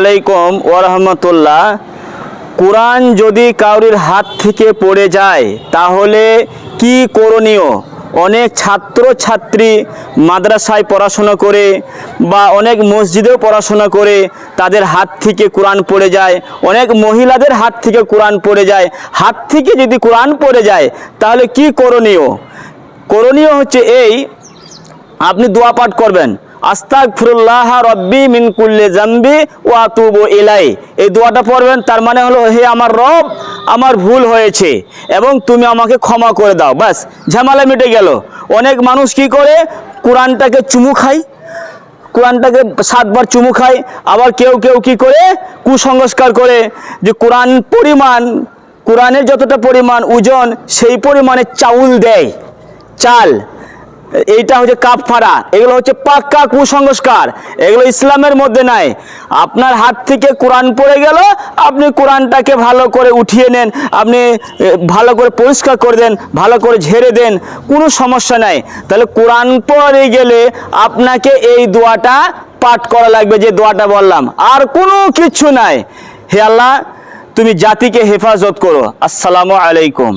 আলাইকুম ওরহমতুল্লাহ কোরআন যদি কাউরির হাত থেকে পড়ে যায়, তাহলে কি করণীয়? অনেক ছাত্র ছাত্রী মাদ্রাসায় পড়াশোনা করে বা অনেক মসজিদেও পড়াশোনা করে তাদের হাত থেকে কোরআন পড়ে যায়। অনেক মহিলাদের হাত থেকে কোরআন পড়ে যায়। হাত থেকে যদি কোরআন পড়ে যায়, তাহলে কি করণীয়? করণীয় হচ্ছে এই, আপনি দোয়া পাঠ করবেন। আস্তাক ফিরুল্লাহ রব্বি মিন কুল্লে জাম্বি ও আতুবু ইলাই এই দোয়াটা পড়বেন, তার মানে হলো, হে আমার রব, আমার ভুল হয়েছে এবং তুমি আমাকে ক্ষমা করে দাও। ব্যাস, ঝামেলা মিটে গেল। অনেক মানুষ কি করে? কোরআনটাকে চুমু খায়, কোরআনটাকে সাতবার চুমু খায়। আবার কেউ কেউ কি করে? কুসংস্কার করে যে কোরআন পরিমাণ, কোরআনের যতটা পরিমাণ ওজন, সেই পরিমাণে চাউল দেয়। চাল এইটা হচ্ছে কাপ ফাড়া, এগুলো হচ্ছে পাক্কা কুসংস্কার, এগুলো ইসলামের মধ্যে নাই। আপনার হাত থেকে কোরআন পড়ে গেল, আপনি কোরআনটাকে ভালো করে উঠিয়ে নেন, আপনি ভালো করে পরিষ্কার করে দেন, ভালো করে ঝেড়ে দেন, কোনো সমস্যা নাই। তাহলে কোরআন পড়ে গেলে আপনাকে এই দোয়াটা পাঠ করা লাগবে, যে দোয়াটা বললাম। আর কোনো কিছু নাই। হে আল্লাহ, তুমি জাতিকে হেফাজত করো। আসসালামু আলাইকুম।